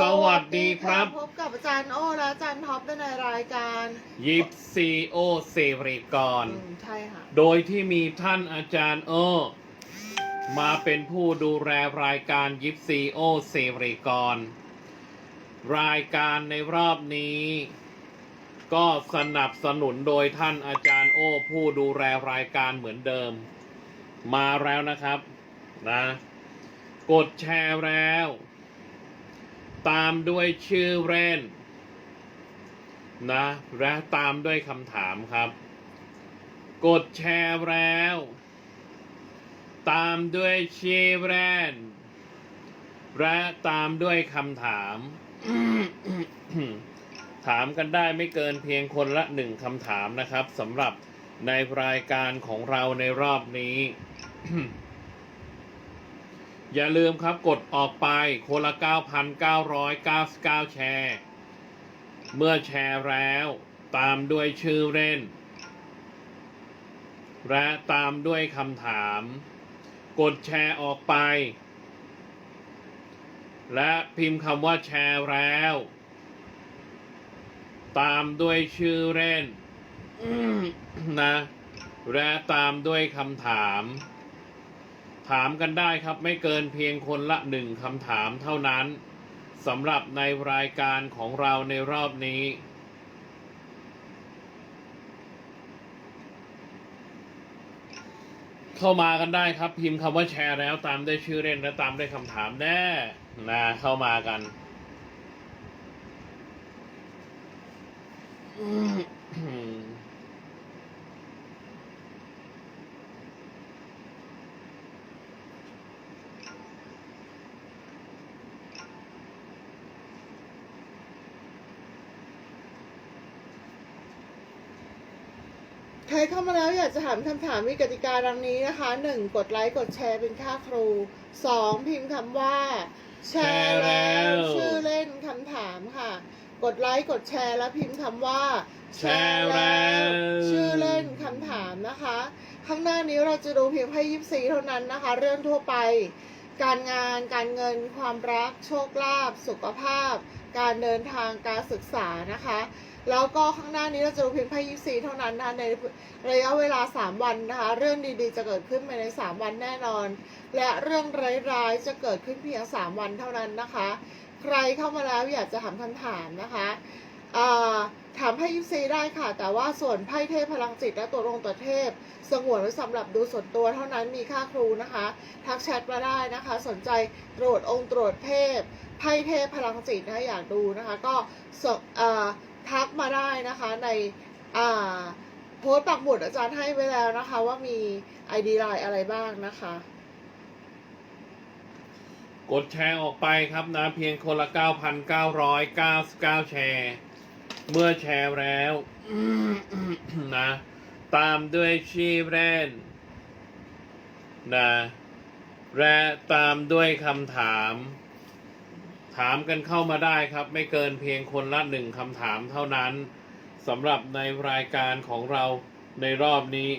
สวัสดีครับ พบกับอาจารย์โอและอาจารย์ท็อปในรายการยิปซีโอเซริกรอืมใช่ค่ะ โดยที่มีท่านอาจารย์โอ มาเป็นผู้ดูแลรายการยิปซีโอเซริกร รายการในรอบนี้ ก็สนับสนุนโดยท่านอาจารย์โอ ผู้ดูแลรายการเหมือนเดิม มาแล้วนะครับนะ กดแชร์แล้ว ตามด้วยชื่อเล่นนะและตามด้วยคำถามครับ กดแชร์แล้ว ตามด้วยชื่อเล่นและตามด้วยคำถาม ถามกันได้ไม่เกินเพียงคนละหนึ่งคำถามนะครับสำหรับในรายการของเราในรอบนี้ อย่าลืมครับกดออกไปคนละ 9,999 แชร์ เมื่อแชร์แล้วตามด้วยชื่อเล่น และตามด้วยคำถาม กดแชร์ออกไป และพิมพ์คำว่าแชร์แล้ว ตามด้วยชื่อเล่นนะและตามด้วยคำถาม ถามกันได้ครับไม่เกินเพียงคนละหนึ่งคำถามเท่านั้นสำหรับในรายการของเราในรอบนี้ เข้ามากันได้ครับพิมพ์คำว่าแชร์แล้วตามด้วยชื่อเล่นและตามด้วยคำถามแน่นะเข้ามากันใครเข้ามาแล้วอยากจะถามคำถามมีกติกาดังนี้นะคะ 1. กดไลค์กดแชร์เป็นค่าครู 2. พิมพ์คำว่าแชร์แล้วแชร์แล้วชื่อเล่นคำถามค่ะ กดไลค์กดแชร์แล้วพิมพ์คำว่า แชร์แล้วชื่อเล่นคำถามนะคะ ข้างหน้านี้เราจะดูเพียงให้ยิบสีเท่านั้นนะคะ เรื่องทั่วไป การงานการเงินความรักโชคลาภสุขภาพ การเดินทางการศึกษานะคะ แล้วก็ข้างหน้านี้เราจะดูเพียงไพ่ยิปซีเท่านั้นนะคะในระยะเวลา 3 วันนะคะ เรื่องดีๆ จะเกิดขึ้นภายใน 3 วันแน่นอน และเรื่องร้ายๆ จะเกิดขึ้นเพียง 3 วันเท่านั้นนะคะ ใครเข้ามาแล้วอยากจะถามคำถามนะคะถามไพ่ยิปซีได้ค่ะ แต่ว่าส่วนไพ่เทพพลังจิตและตัวองค์ตัวเทพ สงวนไว้สำหรับดูส่วนตัวเท่านั้นมีค่าครูนะคะ ทักแชทมาได้นะคะ สนใจตรวจองค์ตรวจเทพไพ่เทพพลังจิตนะคะอยากดูนะคะ ก็สอ่า ทักมาได้นะคะในอ่าโพสต์ปักหมุดอาจารย์ให้ไว้แล้วนะคะ ว่ามี ID ไลน์อะไรบ้างนะคะ กดแชร์ออกไปครับนะ เพียงคนละ 9,999 แชร์ เมื่อแชร์แล้วนะ ตามด้วยชื่อเล่นนะและตามด้วยคำถาม ถามกันเข้ามาได้ครับ ไม่เกินเพียงคนละหนึ่งคำถามเท่านั้นสำหรับในรายการของเราในรอบนี้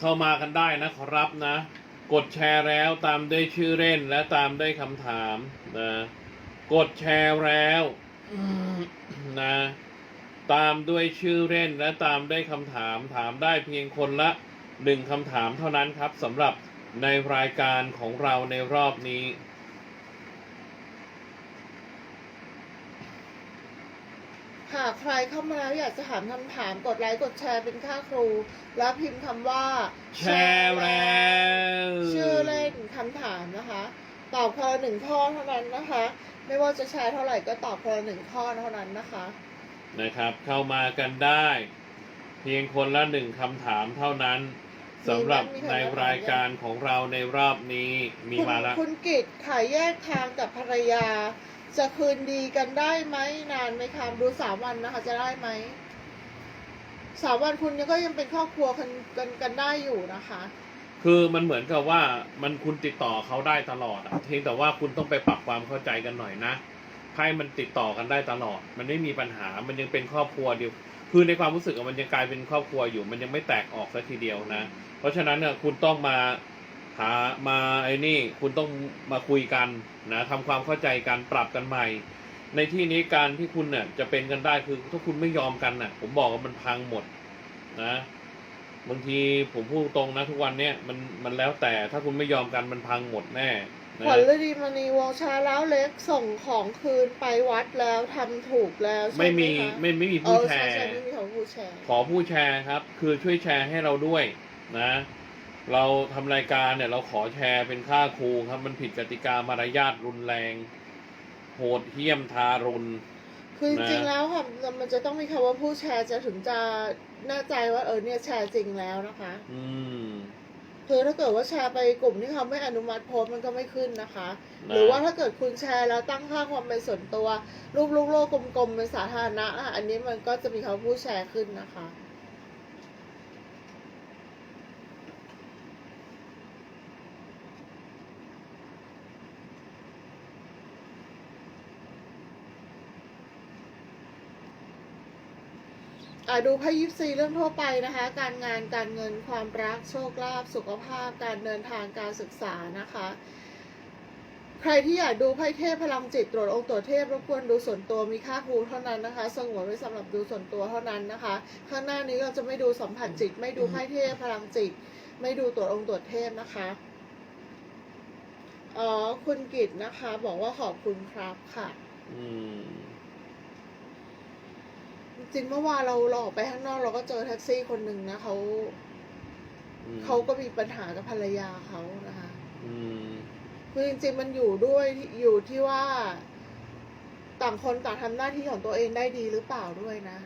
เข้ามากันได้นะครับนะ กดแชร์แล้วตามด้วยชื่อเล่นและตามด้วยคำถามนะ กดแชร์แล้วนะ ตามด้วยชื่อเล่นและตามด้วยคำถาม ถามได้เพียงคนละหนึ่งคำถามเท่านั้นครับสำหรับในรายการของเราในรอบนี้ากใครเข้ามาแล้วอยากจะถามคำถามกดไลค์กดแชร์เป็นค่าครู แล้วพิมพ์คำว่าแชร์แล้วชื่อเล่นคำถามนะคะตอบคนละหนึ่งข้อเท่านั้นนะคะ ไม่ว่าจะแชร์เท่าไหร่ก็ตอบคนละหนึ่งข้อเท่านั้นนะคะนะครับ เข้ามากันได้ เพียงคนละหนึ่งคำถามเท่านั้นสำหรับในรายการของเราในรอบนี้มีคุณมาแล้วคุณกิตขายแยกทางกับภรรยา จะคืนดีกันได้ไหมนานไหมคะดูสามวันนะคะ จะได้ไหมสามวันคุณยังก็ยังเป็นครอบครัวกันกันกันได้อยู่นะคะ คือมันเหมือนกับว่ามันคุณติดต่อเขาได้ตลอดอะเพียงแต่ว่าคุณต้องไปปรับความเข้าใจกันหน่อยนะให้มันติดต่อกันได้ตลอด มันไม่มีปัญหา มันยังเป็นครอบครัวเดียว คือในความรู้สึกมันยังกลายเป็นครอบครัวอยู่ มันยังไม่แตกออกสักทีเดียวนะ เพราะฉะนั้นเนี่ยคุณต้องมา หามาไอ้นี่คุณต้องมาคุยกันนะทำความเข้าใจกันปรับกันใหม่ ในที่นี้การที่คุณเนี่ยจะเป็นกันได้คือถ้าคุณไม่ยอมกันน่ะ ผมบอกว่ามันพังหมดนะบางทีผมพูดตรงนะทุกวันเนี้ยมันมันแล้วแต่ถ้าคุณไม่ยอมกันมันพังหมดแน่นะขวัญฤดีมณีวงชาแล้วเล็กส่งของคืนไปวัดแล้วทำถูกแล้วใช่ไม่ไหมีคะไม่ไม่มีเอผู้อแชใช่ร์ ใช่ไม่มีของผู้แชร์ขอผู้แชร์ครับ คือช่วยแชร์ให้เราด้วยนะ เราทำรายการเนี่ยเราขอแชร์เป็นค่าครูครับ มันผิดกติกามารยาทรุนแรง โหดเหี้ยมทารุณ คือจริงๆนะแล้วค่ะมันจะต้องมีคำว่าผู้แชร์จะถึงจะแน่ใจว่าเออเนี่ยแชร์จริงแล้วนะคะ อืมคือถ้าเกิดว่าแชร์ไปกลุ่มที่เขาไม่อนุมัติโพสต์มันก็ไม่ขึ้นนะคะนะหรือว่าถ้าเกิดคุณแชร์แล้วตั้งค่าความเป็นส่วนตัว รูปลูกโลกกลมๆเป็นสาธารณะอะอันนี้มันก็จะมีคำว่าผู้แชร์ขึ้นนะคะ ดูไพ่ยิปซีเรื่องทั่วไปนะคะ การงานการเงินความรักโชคลาภสุขภาพ การเดินทางการศึกษานะคะ ใครที่อยากดูไพ่เทพพลังจิตตรวจองค์ตรวจเทพรบกวนดูส่วนตัวมีค่าครูเท่านั้นนะคะ สงวนไว้สำหรับดูส่วนตัวเท่านั้นนะคะ ข้างหน้านี้เราจะไม่ดูสัมผัสจิต ไม่ดูไพ่เทพพลังจิต ไม่ดูตรวจองค์ตรวจเทพนะคะอ๋อคุณกิตนะคะ บอกว่าขอบคุณครับค่ะ อืม จริงๆเมื่อวานเราเราออกไปข้างนอกเราก็เจอแท็กซี่คนหนึ่งนะเขาอืมเขาก็มีปัญหากับภรรยาเขานะคะ อืมคือจริงๆมันอยู่ด้วยอยู่ที่ว่า ต่างคนต่างทำหน้าที่ของตัวเองได้ดีหรือเปล่าด้วยนะ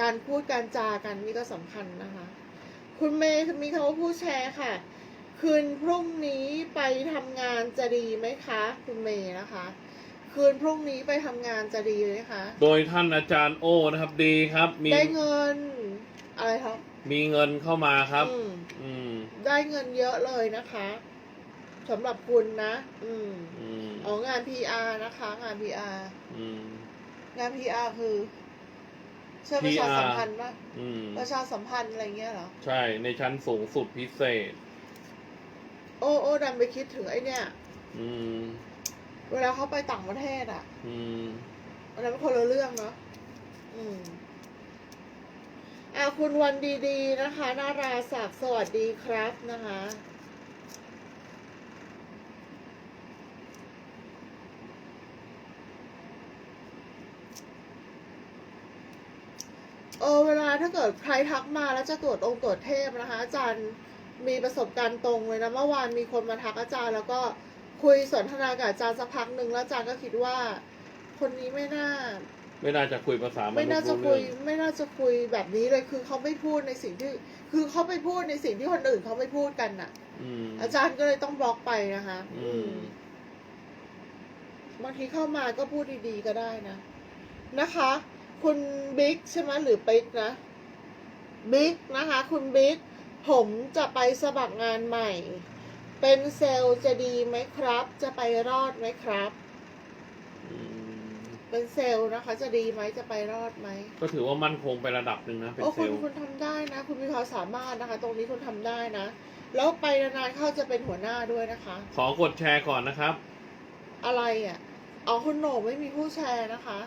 การพูดการจากันนี่ก็สำคัญนะคะ คุณเมย์มีคำว่าผู้แชร์ค่ะ คืนพรุ่งนี้ไปทำงานจะดีไหมคะ คุณเมย์นะคะ คืนพรุ่งนี้ไปทำงานจะดีไหมคะ โดยท่านอาจารย์โอนะครับดีครับ มีได้เงินอะไรครับมีเงินเข้ามาครับ อืมอืมได้เงินเยอะเลยนะคะสำหรับคุณนะ อืมอืมอ๋องาน PR นะคะ งาน PR อืม งาน PR คือใช่ประชา PR สัมพันธ์ปะอืมประชาสัมพันธ์อะไรเงี้ยเหรอ ใช่ในชั้นสูงสุดพิเศษ โอ้โอ้ดันไปคิดถึงไอ้เนี่ย อืม เวลาเขาไปต่างประเทศอะ อืมอันนั้นเป็นคนละเรื่องเนาะอืมอ่าคุณวันดีๆนะคะ นาราศักดิ์สวัสดีครับนะคะ เออเวลาถ้าเกิดใครทักมาแล้วจะตรวจองค์ตรวจเทพนะคะ อาจารย์มีประสบการณ์ตรงเลยนะ เมื่อวานมีคนมาทักอาจารย์แล้วก็ คุยสนทนากับอาจารย์สักพักหนึ่งแล้วอาจารย์ก็คิดว่า คนนี้ไม่น่า ไม่น่าจะคุยภาษามนุษย์ไม่น่าจะรู้คุยเรื่องไม่น่าจะคุยแบบนี้เลยคือเขาไม่พูดในสิ่งที่ คือเขาไปพูดในสิ่งที่คนอื่นเขาไม่พูดกันน่ะ อืมอาจารย์ก็เลยต้องบล็อกไปนะคะ อืมบางทีเข้ามาก็พูดดีๆก็ได้นะนะคะ คุณบิ๊กใช่ไหมหรือปิ๊กนะบิ๊กนะคะ คุณบิ๊กผมจะไปสมัครงานใหม่ เป็นเซลล์จะดีไหมครับ จะไปรอดไหมครับอืมเป็นเซลล์นะคะ จะดีไหมจะไปรอดไหมก็ถือว่ามั่นคงไประดับหนึ่งนะเป็นโอ้เซคุณลล์คุณทำได้นะ คุณมีความสามารถนะคะ ตรงนี้คุณทำได้นะ แล้วไปนานๆเข้าจะเป็นหัวหน้าด้วยนะคะ ขอกดแชร์ก่อนนะครับ อะไรอะอ๋อคุณโหน่งไม่มีผู้แชร์นะคะ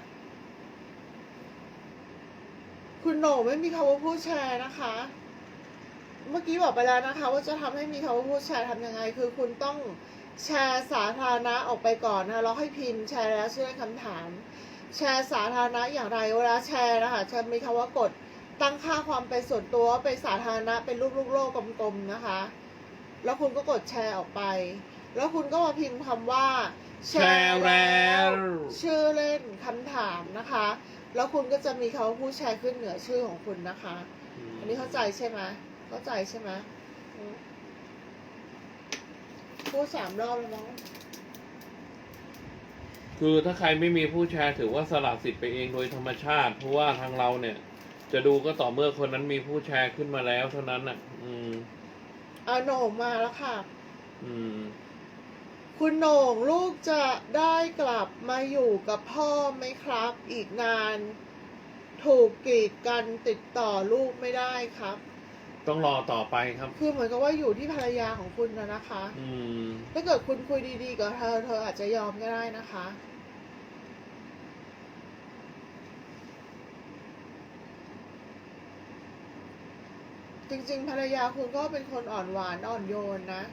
คุณโหน่งไม่มีคำว่าผู้แชร์นะคะ เมื่อกี้บอกไปแล้วนะคะ ว่าจะทำให้มีคำว่าผู้แชร์ทำยังไง คือคุณต้องแชร์สาธารณะออกไปก่อนนะคะแล้วให้พิมพ์แชร์แล้วช่วยคำถาม แชร์สาธารณะอย่างไรเวลาแชร์นะคะจะมีคำว่ากดตั้งค่าความเป็นส่วนตัวเป็นสาธารณะเป็นรูปลูกโลกกลมๆนะคะ แล้วคุณก็กดแชร์ออกไป แล้วคุณก็มาพิมพ์คำว่า แชร์แล้ว ชื่อเล่นคำถามนะคะ แล้วคุณก็จะมีคำว่าผู้แชร์ขึ้นเหนือชื่อของคุณนะคะ อันนี้เข้าใจใช่ไหม เข้าใจใช่ไหมอืมพูดสามรอบแล้วมั้งคือถ้าใครไม่มีผู้แชร์ถือว่าสละสิทธิ์ไปเองโดยธรรมชาติ เพราะว่าทางเราเนี่ย จะดูก็ต่อเมื่อคนนั้นมีผู้แชร์ขึ้นมาแล้วเท่านั้นอะ อืมอาโหน่งมาแล้วค่ะ อืม คุณโหน่งลูกจะได้กลับมาอยู่กับพ่อไหมครับ อีกนาน ถูกกีดกันติดต่อลูกไม่ได้ครับ ต้องรอต่อไปครับ คือเหมือนกับว่าอยู่ที่ภรรยาของคุณนะนะคะ อืม ถ้าเกิดคุณคุยดีๆกับเธอ เธออาจจะยอมก็ได้นะคะ จริงๆ ภรรยาคุณก็เป็นคนอ่อนหวานอ่อนโยนนะ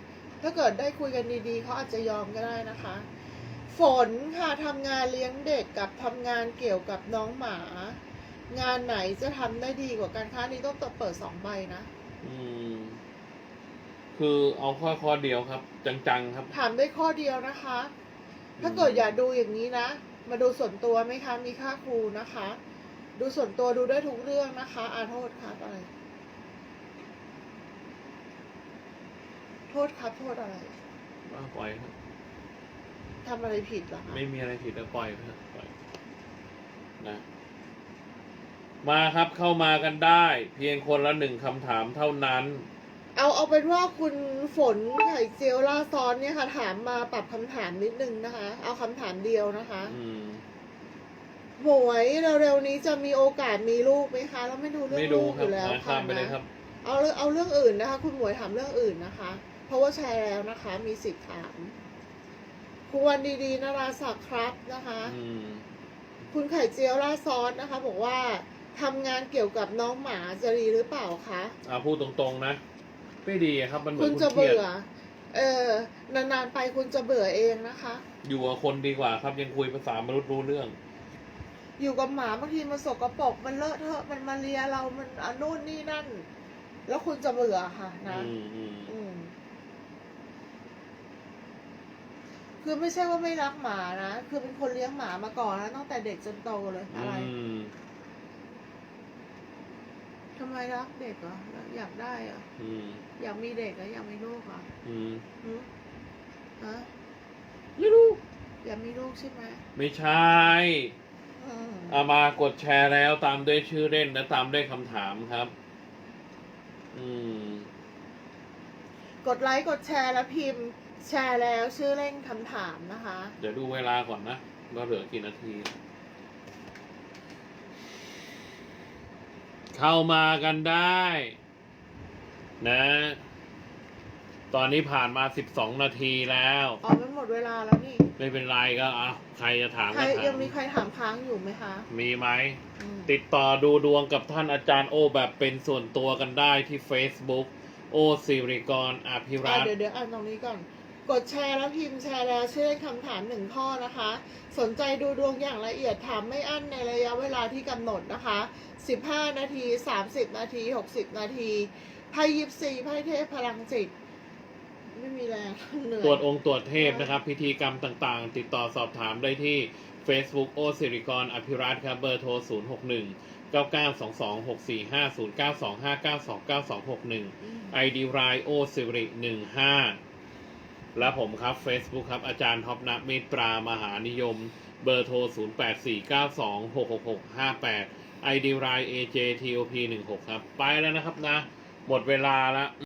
ถ้าเกิดได้คุยกันดีๆ เขาอาจจะยอมก็ได้นะคะ ฝนค่ะทำงานเลี้ยงเด็กกับทำงานเกี่ยวกับน้องหมา งานไหนจะทำได้ดีกว่ากันคะนี่ต้องเปิดสองใบนะ อืม คือเอาข้อข้อเดียวครับ จังๆครับ ถามได้ข้อเดียวนะคะ ถ้าเกิดอยากดูอย่างนี้นะ มาดูส่วนตัวไหมคะ มีค่าครูนะคะ ดูส่วนตัวดูได้ทุกเรื่องนะคะ อาโทษครับอะไร โทษครับโทษอะไร ว่าปล่อยครับ ทำอะไรผิดเหรอคะ ไม่มีอะไรผิดแล้วปล่อยครับปล่อยนะ มาครับเข้ามากันได้ เพียงคนละหนึ่งคำถามเท่านั้น เอาเอาเป็นว่าคุณฝนไข่เจียวล่าซ้อนเนี่ยค่ะ ถามมาปรับคำถามนิดนึงนะคะ เอาคำถามเดียวนะคะอืมหมวยเร็วๆนี้จะมีโอกาสมีลูกไหมคะแล้วไม่ดูเรื่อไม่งดูลูกคอรับยู่แล้วนะค่ะข้ามไปเลยนะครับ เอาเรื่องเอาเรื่องอื่นนะคะ คุณหมวยถามเรื่องอื่นนะคะ เพราะว่าแชร์แล้วนะคะ มีสิทธิ์ถามคุณวันดีๆนาราศักดิ์ครับนะคะ อืม คุณไข่เจียวล่าซอสนะคะ บอกว่า ทำงานเกี่ยวกับน้องหมาจะดีหรือเปล่าคะอ่าพูดตรงๆนะ ไม่ดีอะครับมันเหมือคุนณคุณจะเครียดเบื่อ เออนานๆไปคุณจะเบื่อเองนะคะ อยู่กับคนดีกว่าครับยังคุยภาษามนุษย์รู้เรื่อง อยู่กับหมาบางทีมันสกปรกมันเลอะเทอะมันมาเลียเรามันอันนู่นนี่นั่น แล้วคุณจะเบื่อค่ะนะ อืมอืมอืม คือไม่ใช่ว่าไม่รักหมานะ คือเป็นคนเลี้ยงหมามาก่อนนะตั้งแต่เด็กจนโตเลยอะไร อืมทำไมรักเด็กเหรออยากได้เหรออืมอยากมีเด็กเหรออยากมีลูกเหรออืมหือฮะไม่รู้อยากมีลูกใช่ไหมไม่ใช่อืมเอามากดแชร์แล้วตามด้วยชื่อเล่นและตามด้วยคำถามครับ อืม กดไลค์กดแชร์แล้วพิมพ์ แชร์แล้วชื่อเล่นคำถามนะคะ เดี๋ยวดูเวลาก่อนนะว่าเหลือกี่นาที เข้ามากันได้ นะ ตอนนี้ผ่านมาสิบสองนาทีแล้ว อ๋อมันหมดเวลาแล้วนี่ไม่เป็นไรก็อะใครจะถามใครก็ถายังมมีใครถามค้างอยู่ไหมคะมีไหม อืมติดต่อดูดวงกับท่านอาจารย์โอแบบเป็นส่วนตัวกันได้ที่ Facebook โอสิริกรอภิรัอะตน์ เดี๋ยวเดี๋ยวอ่านตรงนี้ก่อน กดแชร์แล้วพิมพ์แชร์แล้วชื่อเล่นคำถามหนึ่งข้อนะคะ สนใจดูดวงอย่างละเอียดถามไม่อั้นในระยะเวลาที่กำหนดนะคะ 15 นาที 30 นาที 60 นาทีไพ่ยิปซีไพ่เทพพลังจิต ไม่มีแรงเหนื่อยตรวจองค์ตรวจเทพนะครับ พิธีกรรมต่างๆ ติดต่อสอบถามได้ที่ Facebook โอสิริกรอภิรัตน์ครับเบอร์โทร 0 6 1 9 9 2 2 6 4 5 0 9 2 5 9 2 9 2 6 1 ID รายโอสิริ15 และผมครับ Facebook ครับ อาจารย์ท็อปนักเมตตรามหานิยม เบอร์โทร 0 8 4 9 2 6 6 6 5 8 ID ราย AJTOP 16 ครับ ไปแล้วนะครับนะ หมดเวลาแล้ว